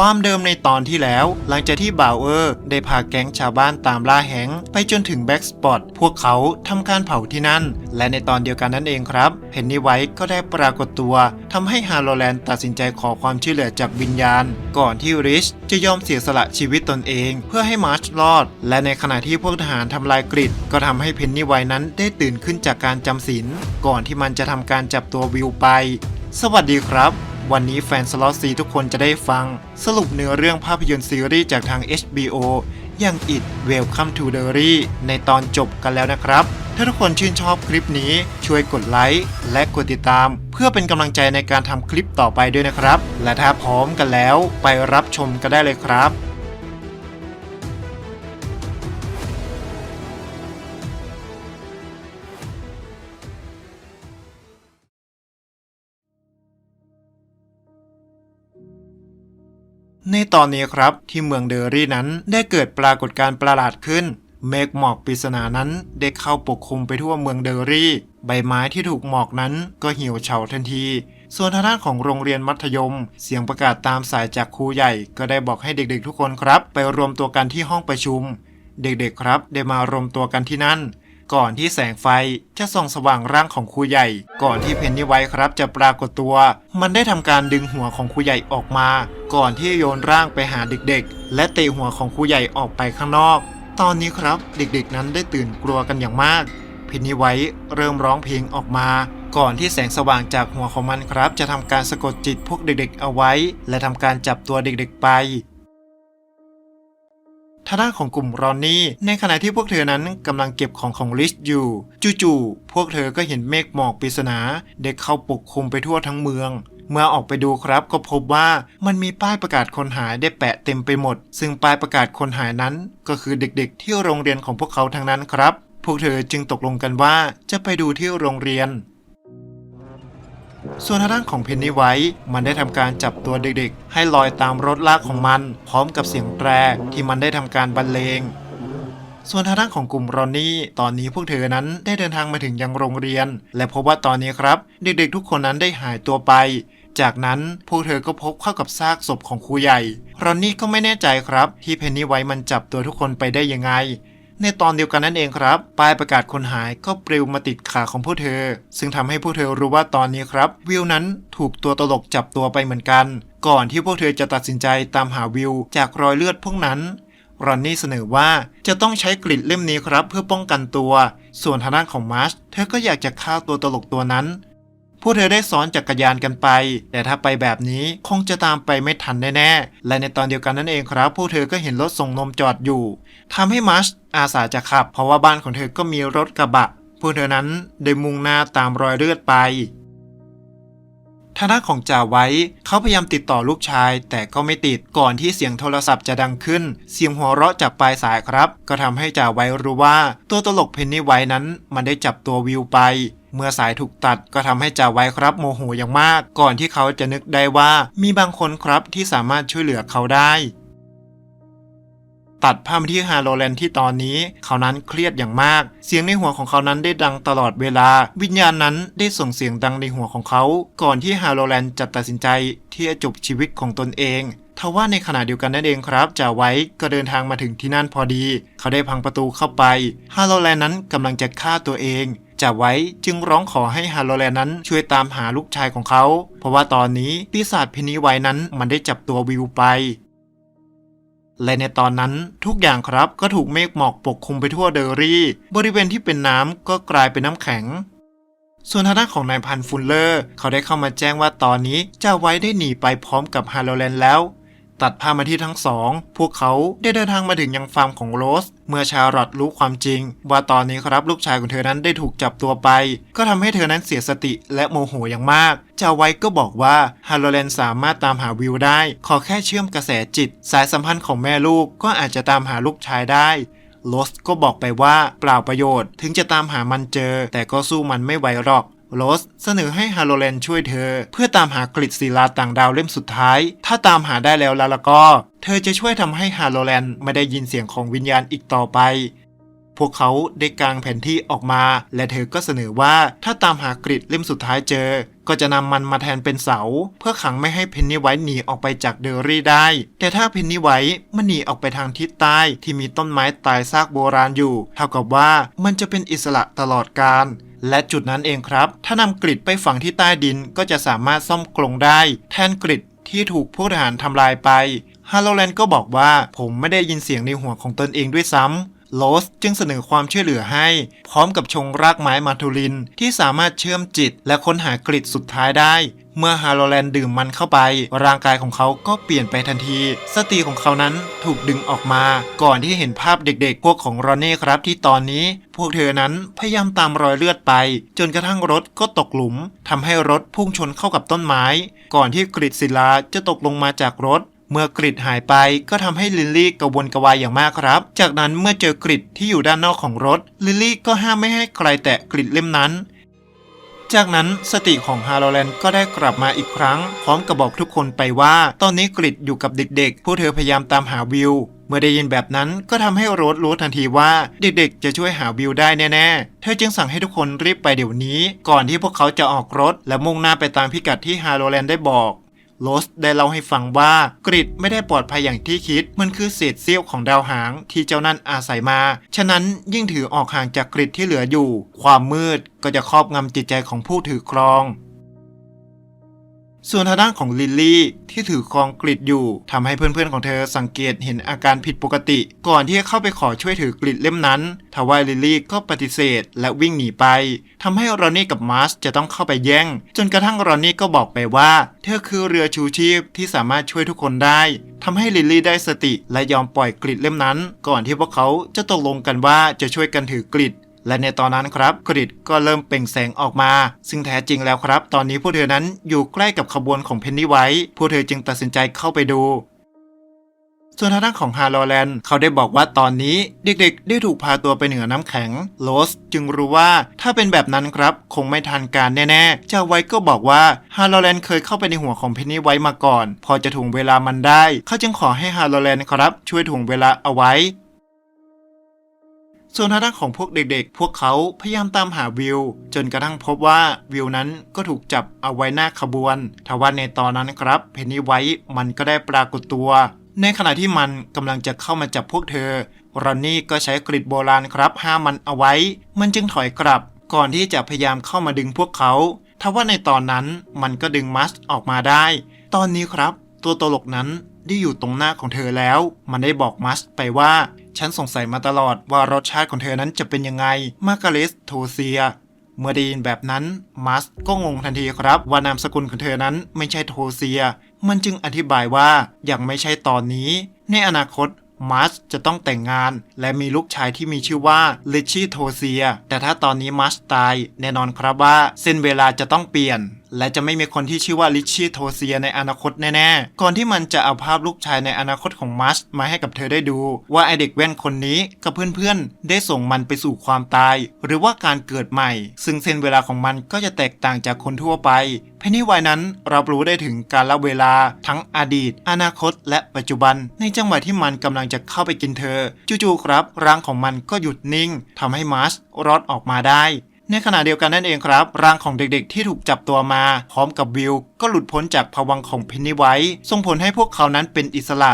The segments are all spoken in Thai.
ความเดิมในตอนที่แล้ว หลังจากที่บ่าวเออร์ได้พาแก๊งชาวบ้านตามล่าแฮงไปจนถึงแบ็กสปอตพวกเขาทำการเผาที่นั่น และในตอนเดียวกันนั่นเองครับเพนนีไวท์ก็ได้ปรากฏตัวทำให้ฮาโลแลนด์ตัดสินใจขอความช่วยเหลือจากวิญญาณ ก่อนที่ริชจะยอมเสียสละชีวิตตนเอง เพื่อให้มาร์ชรอด และในขณะที่พวกทหารทำลายกริดก็ทำให้เพนนีไวท์นั้นได้ตื่นขึ้นจากการจำศีลก่อนที่มันจะทำการจับตัววิวไป สวัสดีครับ วันนี้แฟนสล็อตซีทุกคนจะได้ฟัง สรุปเนื้อเรื่องภาพยนตร์ซีรีส์จากทาง HBO อย่าง It Welcome to the r y ในตอนจบกันแล้วนะครับ ถ้าทุกคนชื่นชอบคลิปนี้ช่วยกดไลค์และกดติดตาม เพื่อเป็นกำลังใจในการทำคลิปต่อไปด้วยนะครับ และถ้าพร้อมกันแล้วไปรับชมกันได้เลยครับ ในตอนนี้ครับที่เมืองเดอรี่นั้นได้เกิดปรากฏการณ์ประหลาดขึ้น เมฆหมอกปริศนานั้นได้เข้าปกคลุมไปทั่วเมืองเดอรี่ ใบไม้ที่ถูกหมอกนั้นก็เหี่ยวเฉาทันที ส่วนทางด้านของโรงเรียนมัธยม เสียงประกาศตามสายจากครูใหญ่ ก็ได้บอกให้เด็กๆ ทุกคนครับ ไปรวมตัวกันที่ห้องประชุม เด็กๆครับ ได้มารวมตัวกันที่นั่น ก่อนที่แสงไฟจะส่องสว่างร่างของครูใหญ่ ก่อนที่เพนนีไวครับจะปรากฏตัว มันได้ทำการดึงหัวของครูใหญ่ออกมา ก่อนที่จะโยนร่างไปหาเด็กๆ และเตะหัวของครูใหญ่ออกไปข้างนอก ตอนนี้ครับเด็กๆนั้นได้ตื่นกลัวกันอย่างมาก เพนนีไวเริ่มร้องเพลงออกมา ก่อนที่แสงสว่างจากหัวของมันครับ จะทำการสะกดจิตพวกเด็กๆเอาไว้ และทำการจับตัวเด็กๆไป ทางด้านของกลุ่มรอนนี่ในขณะที่พวกเธอนั้นกำลังเก็บของของลิชอยู่จู่ๆพวกเธอก็เห็นเมฆหมอกปริศนาได้เข้าปกคลุมไปทั่วทั้งเมือง เมื่อออกไปดูครับก็พบว่ามันมีป้ายประกาศคนหายได้แปะเต็มไปหมด ซึ่งป้ายประกาศคนหายนั้น ก็คือเด็กๆ ที่โรงเรียนของพวกเขาทั้งนั้นครับ พวกเธอจึงตกลงกันว่าจะไปดูที่โรงเรียน ส่วนทางด้านของเพนนีไวท์มันได้ทำการจับตัวเด็กๆ ให้ลอยตามรถลากของมัน พร้อมกับเสียงแตรที่มันได้ทำการบรรเลง ส่วนทางด้านของกลุ่มรอนนี่ ตอนนี้พวกเธอนั้นได้เดินทางมาถึงยังโรงเรียน และพบว่าตอนนี้ครับ เด็กๆ ทุกคนนั้นได้หายตัวไป จากนั้นพวกเธอก็พบเข้ากับซากศพของครูใหญ่ รอนนี่ก็ไม่แน่ใจครับ ที่เพนนีไวท์มันจับตัวทุกคนไปได้ยังไง ในตอนเดียวกันนั่นเองครับป้ายประกาศคนหายก็ปลิวมาติดขาของพวกเธอ ซึ่งทำให้พวกเธอรู้ว่าตอนนี้ครับ วิวนั้นถูกตัวตลกจับตัวไปเหมือนกัน ก่อนที่พวกเธอจะตัดสินใจตามหาวิวจากรอยเลือดพวกนั้นรอนนี่เสนอว่าจะต้องใช้กริดเล่มนี้ครับเพื่อป้องกันตัว ส่วนทางด้านของมาร์ชเธอก็อยากจะฆ่าตัวตลกตัวนั้น วกเธอได้ซ้อนจักรยานกันไป แต่ถ้าไปแบบนี้คงจะตามไปไม่ทันแน่ๆ และในตอนเดียวกันนั่นเองครับ พวกเธอก็เห็นรถส่งนมจอดอยู่ทำให้มาร์ชอาสาจะขับ เพราะว่าบ้านของเธอก็มีรถกระบะ พวกเธอนั้นได้มุ่งหน้าตามรอยเลือดไปทางด้านของจ่าไว้ เขาพยายามติดต่อลูกชาย แต่ก็ไม่ติดก่อนที่เสียงโทรศัพท์จะดังขึ้น เสียงหัวเราะจากปลายสายครับ ก็ทำให้จ่าไว้รู้ว่า ตัวตลกเพนนีไว้นั้น มันได้จับตัววิวไป เมื่อสายถูกตัดก็ทำให้จ่าไว้ครับโมโหอย่างมาก ก่อนที่เขาจะนึกได้ว่ามีบางคนครับที่สามารถช่วยเหลือเขาได้ ตัดภาพมาที่ฮาโลแลนด์ที่ตอนนี้ เขานั้นเครียดอย่างมาก เสียงในหัวของเขานั้นได้ดังตลอดเวลา วิญญาณนั้นได้ส่งเสียงดังในหัวของเขา ก่อนที่ฮาโลแลนด์จะตัดสินใจที่จะจบชีวิตของตนเองทว่าในขณะเดียวกันนั่นเองครับจ่าไว้ก็เดินทางมาถึงที่นั่นพอดี เขาได้พังประตูเข้าไป ฮาโลแลนด์นั้นกำลังจะฆ่าตัวเองจ่าไว้จึงร้องขอให้ฮาโลแลนด์นั้นช่วยตามหาลูกชายของเขา เพราะว่าตอนนี้ปีศาจเพนนีไวท์นั้นมันได้จับตัววิวไป และในตอนนั้นทุกอย่างครับก็ถูกเมฆหมอกปกคลุมไปทั่วเดอรี่ บริเวณที่เป็นน้ำก็กลายเป็นน้ำแข็ง ส่วนทางด้านของนายพันฟุลเลอร์ เขาได้เข้ามาแจ้งว่าตอนนี้เจ้าไว้ได้หนีไปพร้อมกับฮาโลแลนแล้ว ตัดภาพมาที่ทั้งสอง พวกเขาได้เดินทางมาถึงยังฟาร์มของโรส เมื่อชาร์ลอตรู้ความจริง ว่าตอนนี้ครับลูกชายของเธอนั้นได้ถูกจับตัวไป ก็ทำให้เธอนั้นเสียสติและโมโหอย่างมากเจ้าไว้ก็บอกว่าฮาโลแลนด์สามารถตามหาวิวได้ ขอแค่เชื่อมกระแสจิต สายสัมพันธ์ของแม่ลูกก็อาจจะตามหาลูกชายได้โรสก็บอกไปว่าเปล่าประโยชน์ ถึงจะตามหามันเจอ แต่ก็สู้มันไม่ไหวหรอก โรสเสนอให้ฮาโลแลนด์ช่วยเธอ เพื่อตามหากริดศิลาต่างดาวเล่มสุดท้าย ถ้าตามหาได้แล้วแล้วก็ เธอจะช่วยทำให้ฮาโลแลนด์ไม่ได้ยินเสียงของวิญญาณอีกต่อไป พวกเขาได้กางแผนที่ออกมา และเธอก็เสนอว่าถ้าตามหากริดเล่มสุดท้ายเจอ ก็จะนำมันมาแทนเป็นเสา เพื่อขังไม่ให้เพนนีไวท์หนีออกไปจากเดอรี่ได้ แต่ถ้าเพนนีไวท์มันหนีออกไปทางทิศใต้ที่มีต้นไม้ตายซากโบราณอยู่ เท่ากับว่ามันจะเป็นอิสระตลอดกาลและจุดนั้นเองครับ ถ้านำกริดไปฝังที่ใต้ดินก็จะสามารถซ่อมกรงได้ แทนกริดที่ถูกพวกทหารทำลายไป ฮาโลแลนก็บอกว่าผมไม่ได้ยินเสียงในหัวของตนเองด้วยซ้ำ โลสจึงเสนอความช่วยเหลือให้ พร้อมกับชงรากไม้มาทูลินที่สามารถเชื่อมจิตและค้นหากริดสุดท้ายได้ เมื่อฮาโลแลนด์ดื่มมันเข้าไป ร่างกายของเขาก็เปลี่ยนไปทันที สติของเขานั้นถูกดึงออกมา ก่อนที่เห็นภาพเด็กๆ พวกของรอนเน่ครับที่ตอนนี้ พวกเธอนั้นพยายามตามรอยเลือดไป จนกระทั่งรถก็ตกหลุมทำให้รถพุ่งชนเข้ากับต้นไม้ ก่อนที่กริดศิลาจะตกลงมาจากรถ เมื่อกริดหายไปก็ทำให้ลิลลี่กระวนกระวายอย่างมากครับ จากนั้นเมื่อเจอกริดที่อยู่ด้านนอกของรถ ลิลลี่ก็ห้ามไม่ให้ใครแตะกริดเล่มนั้น จากนั้นสติของฮาโลแลนด์ก็ได้กลับมาอีกครั้ง พร้อมกับบอกทุกคนไปว่า ตอนนี้กริดอยู่กับเด็กๆ ผู้เธอพยายามตามหาวิว เมื่อได้ยินแบบนั้นก็ทำให้โรสรู้ทันทีว่าเด็กๆ จะช่วยหาวิวได้แน่ๆ เธอจึงสั่งให้ทุกคนรีบไปเดี๋ยวนี้ ก่อนที่พวกเขาจะออกรถ และมุ่งหน้าไปตามพิกัดที่ฮาโลแลนด์ได้บอก โรสได้เล่าให้ฟังว่ากริดไม่ได้ปลอดภัยอย่างที่คิด มันคือเศษเสี้ยวของดาวหางที่เจ้านั่นอาศัยมา ฉะนั้นยิ่งถือออกห่างจากกริดที่เหลืออยู่ ความมืดก็จะครอบงำจิตใจของผู้ถือครอง ส่วนทางด้านของลิลลี่ที่ถือครองกริดอยู่ทำให้เพื่อนๆของเธอสังเกตเห็นอาการผิดปกติ ก่อนที่จะเข้าไปขอช่วยถือกริดเล่มนั้นทว่าลิลลี่ก็ปฏิเสธและวิ่งหนีไปทำให้รอนนี่กับมาร์ชจะต้องเข้าไปแย่ง จนกระทั่งรอนนี่ก็บอกไปว่า เธอคือเรือชูชีพที่สามารถช่วยทุกคนได้ทำให้ลิลลี่ได้สติและยอมปล่อยกริดเล่มนั้น ก่อนที่พวกเขาจะตกลงกันว่าจะช่วยกันถือกริด และในตอนนั้นครับกริดก็เริ่มเปล่งแสงออกมา ซึ่งแท้จริงแล้วครับ ตอนนี้พวกเธอนั้นอยู่ใกล้กับขบวนของเพนนีไวท์พวกเธอจึงตัดสินใจเข้าไปดูส่วนทางด้านของฮาโลแลนด์เขาได้บอกว่าตอนนี้เด็กๆ ได้ถูกพาตัวไปเหนือน้ำแข็ง โลสจึงรู้ว่าถ้าเป็นแบบนั้นครับ คงไม่ทันการแน่ๆ เจ้าไว้ก็บอกว่าฮาโลแลนด์เคยเข้าไปในหัวของเพนนีไวท์มาก่อน พอจะถ่วงเวลามันได้ เขาจึงขอให้ฮาโลแลนด์ครับ ช่วยถ่วงเวลาเอาไว้ ส่วนทางด้านของพวกเด็กๆ พวกเขาพยายามตามหาวิว จนกระทั่งพบว่าวิวนั้นก็ถูกจับเอาไว้หน้าขบวนทว่าในตอนนั้นครับ เพนนีไวท์มันก็ได้ปรากฏตัว ในขณะที่มันกำลังจะเข้ามาจับพวกเธอรอนนี่ก็ใช้กริดโบราณครับห้ามมันเอาไว้ มันจึงถอยกลับ ก่อนที่จะพยายามเข้ามาดึงพวกเขาทว่าในตอนนั้นมันก็ดึงมัสออกมาได้ ตอนนี้ครับ ตัวตลกนั้นได้อยู่ตรงหน้าของเธอแล้ว มันได้บอกมัสไปว่า ฉันสงสัยมาตลอดว่ารสชาติของเธอนั้นจะเป็นยังไง มาการิสโทเซีย เมื่อได้ยินแบบนั้นมัสก็งงทันทีครับว่านามสกุลของเธอนั้นไม่ใช่โทเซีย มันจึงอธิบายว่ายังไม่ใช่ตอนนี้ ในอนาคตมัสจะต้องแต่งงาน และมีลูกชายที่มีชื่อว่าลิชชี่โทเซีย แต่ถ้าตอนนี้มัสตาย แน่นอนครับว่าเส้นเวลาจะต้องเปลี่ยน และจะไม่มีคนที่ชื่อว่าลิชชี่โทเซียในอนาคตแน่ๆ ก่อนที่มันจะเอาภาพลูกชายในอนาคตของมัสมาให้กับเธอได้ดู ว่าไอเด็กแว่นคนนี้กับเพื่อนๆ ได้ส่งมันไปสู่ความตาย หรือว่าการเกิดใหม่ ซึ่งเส้นเวลาของมันก็จะแตกต่างจากคนทั่วไปเพนนีไวนั้นรับรู้ได้ถึงการละเวลาทั้งอดีต อนาคต และปัจจุบัน ในจังหวะที่มันกำลังจะเข้าไปกินเธอ จู่ๆครับร่างของมันก็หยุดนิ่งทำให้มัสรอดออกมาได้ ในขณะเดียวกันนั่นเองครับร่างของเด็กๆที่ถูกจับตัวมา พร้อมกับวิวก็หลุดพ้นจากภวังของเพนนีไวท์ส่งผลให้พวกเขานั้นเป็นอิสระ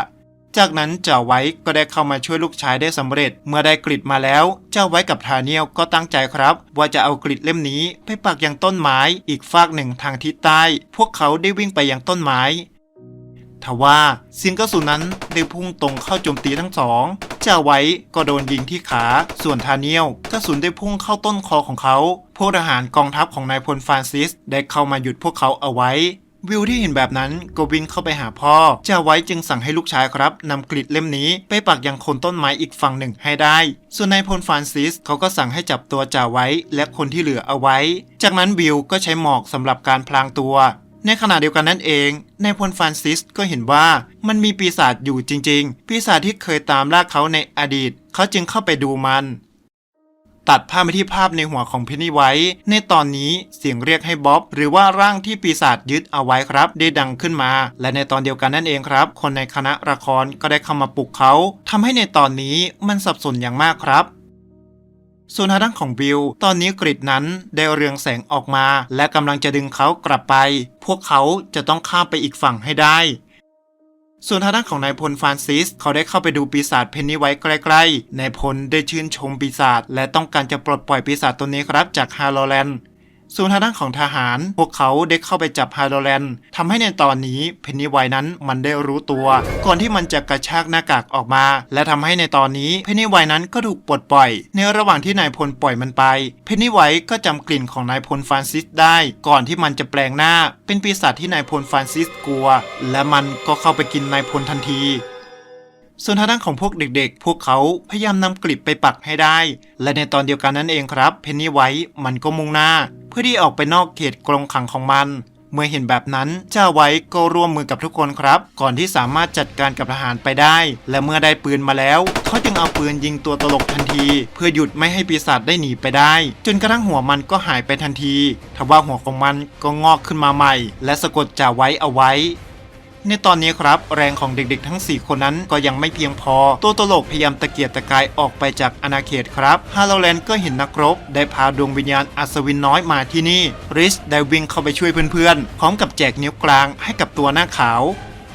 จากนั้นเจ้าไว้ก็ได้เข้ามาช่วยลูกชายได้สำเร็จ เมื่อได้กริดมาแล้ว เจ้าไว้กับทาเนียลก็ตั้งใจครับ ว่าจะเอากริดเล่มนี้ไปปักยังต้นไม้ อีกฟากหนึ่งทางทิศใต้ พวกเขาได้วิ่งไปยังต้นไม้ทว่าเสียงกระสุนนั้นได้พุ่งตรงเข้าโจมตีทั้งสอง จ้าไว้ก็โดนยิงที่ขา ส่วนทาเนียลกระสุนได้พุ่งเข้าต้นคอของเขา พวกทหารกองทัพของนายพลฟรานซิส ได้เข้ามาหยุดพวกเขาเอาไว้ วิวที่เห็นแบบนั้นก็วิ่งเข้าไปหาพ่อเจ้าไว้จึงสั่งให้ลูกชายครับนำกริดเล่มนี้ไปปักยังโคนต้นไม้อีกฝั่งหนึ่งให้ได้ ส่วนนายพลฟรานซิสเขาก็สั่งให้จับตัวจาไว้และคนที่เหลือเอาไว้ จากนั้นวิวก็ใช้หมอกสำหรับการพลางตัว ในขณะเดียวกันนั่นเองนายพลฟรานซิสก็เห็นว่ามันมีปีศาจอยู่จริง ๆ ปีศาจที่เคยตามล่าเขาในอดีต เขาจึงเข้าไปดูมัน ตัดภาพไปที่ภาพในหัวของเพนนีไว้ ในตอนนี้เสียงเรียกให้บ๊อบหรือว่าร่างที่ปีศาจยึดเอาไว้ครับ ได้ดังขึ้นมา และในตอนเดียวกันนั่นเองครับ คนในคณะละครก็ได้เข้ามาปลุกเขาทำให้ในตอนนี้มันสับสนอย่างมากครับ ส่วนทางด้านของบิล ตอนนี้กริดนั้นได้เรืองแสงออกมา และกำลังจะดึงเขากลับไป พวกเขาจะต้องข้ามไปอีกฝั่งให้ได้ ส่วนทางด้านของนายพลฟรานซิส เขาได้เข้าไปดูปีศาจเพนนีไว้ใกล้ๆ นายพลได้ชื่นชมปีศาจและต้องการจะปลดปล่อยปีศาจตัวนี้ครับจากฮาร์โลแลนด์ ส่วนทางด้านของทหาร พวกเขาได้เข้าไปจับฮาโลแลนด์ทำให้ในตอนนี้เพนนีไวนั้นมันได้รู้ตัว ก่อนที่มันจะกระชากหน้ากากออกมา และทำให้ในตอนนี้เพนนีไวนั้นก็ถูกปลดปล่อย ในระหว่างที่นายพลปล่อยมันไป เพนนีไวก็จำกลิ่นของนายพลฟรานซิสได้ ก่อนที่มันจะแปลงหน้า เป็นปีศาจที่นายพลฟรานซิสกลัว และมันก็เข้าไปกินนายพลทันทีส่วนทางด้านของพวกเด็กๆ พวกเขาพยายามนำกลิบไปปักให้ได้ และในตอนเดียวกันนั่นเองครับ เพนนีไว้มันก็มุ่งหน้า พื่อที่ออกไปนอกเขตกรงขังของมัน เมื่อเห็นแบบนั้นเจ้าไว้ก็ร่วมมือกับทุกคนครับ ก่อนที่สามารถจัดการกับทหารไปได้ และเมื่อได้ปืนมาแล้ว เขาจึงเอาปืนยิงตัวตลกทันที เพื่อหยุดไม่ให้ปีศาจได้หนีไปได้ จนกระทั่งหัวมันก็หายไปทันทีทว่าหัวของมันก็งอกขึ้นมาใหม่ และสะกดจ่าไว้เอาไว้ ในตอนนี้ครับ แรงของเด็กๆทั้ง 4 คนนั้นก็ยังไม่เพียงพอ ตัวตลกพยายามตะเกียกตะกายออกไปจากอาณาเขตครับ ฮาโลแลนด์ก็เห็นนักรบ ได้พาดวงวิญญาณอัศวินน้อยมาที่นี่ ริชได้วิ่งเข้าไปช่วยเพื่อนๆ พร้อมกับแจกนิ้วกลางให้กับตัวหน้าขาว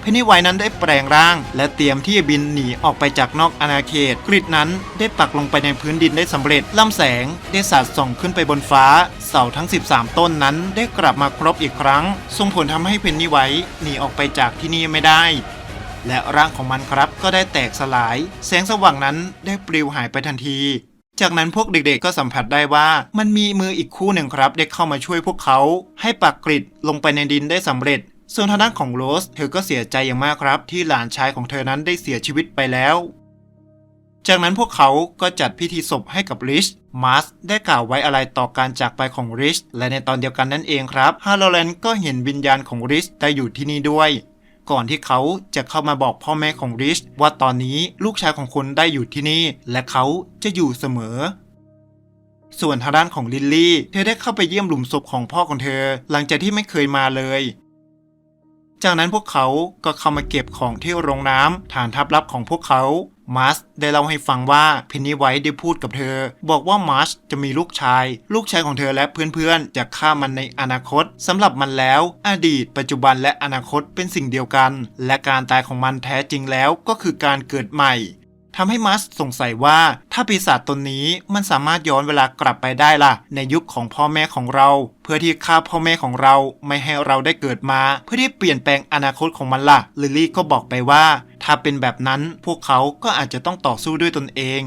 เพนนีไวนั้นได้แปลงร่าง และเตรียมที่จะบินหนีออกไปจากนอกอาณาเขต กริดนั้นได้ปักลงไปในพื้นดินได้สำเร็จลำแสงได้สาดส่องขึ้นไปบนฟ้า เสาทั้ง 13 ต้นนั้นได้กลับมาครบอีกครั้ง ส่งผลทำให้เพนนีไวหนีออกไปจากที่นี่ไม่ได้และร่างของมันครับก็ได้แตกสลาย แสงสว่างนั้นได้ปลิวหายไปทันที จากนั้นพวกเด็กๆก็สัมผัสได้ว่ามันมีมืออีกคู่หนึ่งครับ ได้เข้ามาช่วยพวกเขา ให้ปักกริดลงไปในดินได้สำเร็จ ส่วนทางด้านของโรส เธอก็เสียใจอย่างมากครับ ที่หลานชายของเธอนั้นได้เสียชีวิตไปแล้ว จากนั้นพวกเขาก็จัดพิธีศพให้กับริช มาร์สได้กล่าวไว้อะไรต่อการจากไปของริช และในตอนเดียวกันนั่นเองครับ ฮาร์โลแลนก็เห็นวิญญาณของริชได้อยู่ที่นี่ด้วย ก่อนที่เขาจะเข้ามาบอกพ่อแม่ของริช ว่าตอนนี้ลูกชายของคุณได้อยู่ที่นี่ และเขาจะอยู่เสมอส่วนทางด้านของลิลลี่ เธอได้เข้าไปเยี่ยมหลุมศพของพ่อของเธอ หลังจากที่ไม่เคยมาเลย จากนั้นพวกเขาก็เข้ามาเก็บของที่โรงน้ำฐานทัพลับของพวกเขามาร์ชได้เล่าให้ฟังว่าเพนนีไวท์ได้พูดกับเธอ บอกว่ามาร์ชจะมีลูกชาย ลูกชายของเธอและเพื่อนๆ จะฆ่ามันในอนาคตสำหรับมันแล้ว อดีต ปัจจุบันและอนาคตเป็นสิ่งเดียวกัน และการตายของมันแท้จริงแล้วก็คือการเกิดใหม่ ทำให้มัสสงสัยว่า ถ้าปีศาจตนนี้มันสามารถย้อนเวลากลับไปได้ล่ะ ในยุคของพ่อแม่ของเรา เพื่อที่ฆ่าพ่อแม่ของเราไม่ให้เราได้เกิดมา เพื่อที่เปลี่ยนแปลงอนาคตของมันล่ะลิลลี่ก็บอกไปว่า ถ้าเป็นแบบนั้นพวกเขาก็อาจจะต้องต่อสู้ด้วยตนเอง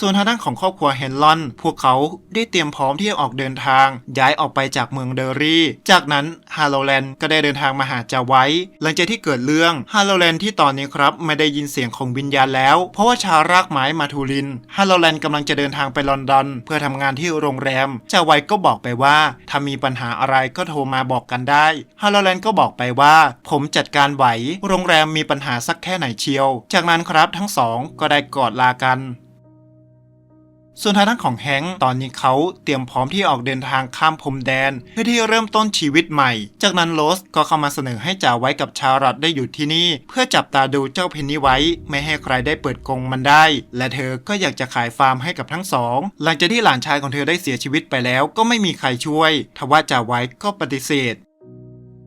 ส่วนทางด้านของครอบครัวเฮนลอน พวกเขาได้เตรียมพร้อมที่จะออกเดินทาง ย้ายออกไปจากเมืองเดอรี่ จากนั้นฮาโลแลนก็ได้เดินทางมาหาจาไว้ หลังจากที่เกิดเรื่องฮาโลแลนที่ตอนนี้ครับไม่ได้ยินเสียงของวิญญาณแล้ว เพราะว่าชาวรากไม้มาทูลินฮาโลแลนด์กำลังจะเดินทางไปลอนดอน เพื่อทำงานที่โรงแรมจาไว้ก็บอกไปว่า ถ้ามีปัญหาอะไรก็โทรมาบอกกันได้ฮาโลแลนก็บอกไปว่า ผมจัดการไหว โรงแรมมีปัญหาสักแค่ไหนเชียว จากนั้นครับทั้งสองก็ได้กอดลากัน ส่วนทางด้านของแฮงค์ตอนนี้เขาเตรียมพร้อมที่ออกเดินทางข้ามพรมแดน เพื่อที่เริ่มต้นชีวิตใหม่ จากนั้นโรสก็เข้ามาเสนอให้จ่าไว้กับชาวรัฐได้อยู่ที่นี่ เพื่อจับตาดูเจ้าเพนนีไว้ ไม่ให้ใครได้เปิดกรงมันได้ และเธอก็อยากจะขายฟาร์มให้กับทั้งสอง หลังจากที่หลานชายของเธอได้เสียชีวิตไปแล้วก็ไม่มีใครช่วย ทว่าจ่าไว้ก็ปฏิเสธ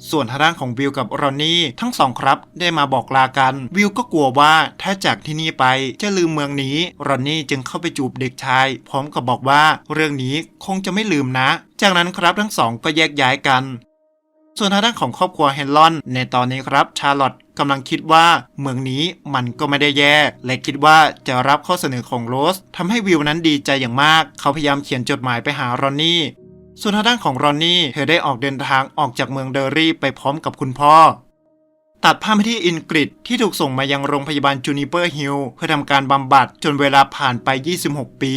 ส่วนทางด้านของวิลกับรอนนี่ทั้งสองครับได้มาบอกลากัน วิลก็กลัวว่าถ้าจากที่นี่ไปจะลืมเมืองนี้รอนนี่จึงเข้าไปจูบเด็กชาย พร้อมกับบอกว่าเรื่องนี้คงจะไม่ลืมนะ จากนั้นครับทั้งสองก็แยกย้ายกัน ส่วนทางด้านของครอบครัวเฮนลอน ในตอนนี้ครับชาร์ลอตกำลังคิดว่าเมืองนี้มันก็ไม่ได้แย่ และคิดว่าจะรับข้อเสนอของโรสทำให้วิลนั้นดีใจอย่างมาก เขาพยายามเขียนจดหมายไปหารอนนี่ ส่วนทางด้านของรอนนี่เธอได้ออกเดินทางออกจากเมืองเดอรี่ไปพร้อมกับคุณพ่อ ตัดภาพไปที่อินกริดที่ถูกส่งมายังโรงพยาบาลจูนิเปอร์ฮิลเพื่อทำการบำบัดจนเวลาผ่านไป 26 ปี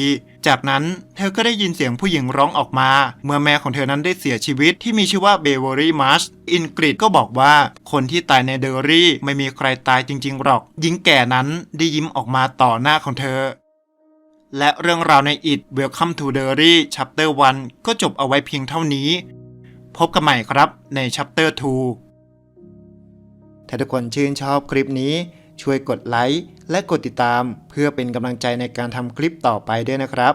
จากนั้นเธอก็ได้ยินเสียงผู้หญิงร้องออกมา เมื่อแม่ของเธอนั้นได้เสียชีวิตที่มีชื่อว่าเบเวอรี่มาร์ชอินกริดก็บอกว่าคนที่ตายในเดอรี่ไม่มีใครตายจริงๆหรอกหญิงแก่นั้นได้ยิ้มออกมาต่อหน้าของเธอ และเรื่องราวใน It Welcome to Derry Chapter 1 ก็จบเอาไว้เพียงเท่านี้ พบกันใหม่ครับใน Chapter 2 ถ้าทุกคนชื่นชอบคลิปนี้ช่วยกดไลค์และกดติดตาม เพื่อเป็นกำลังใจในการทำคลิปต่อไปด้วยนะครับ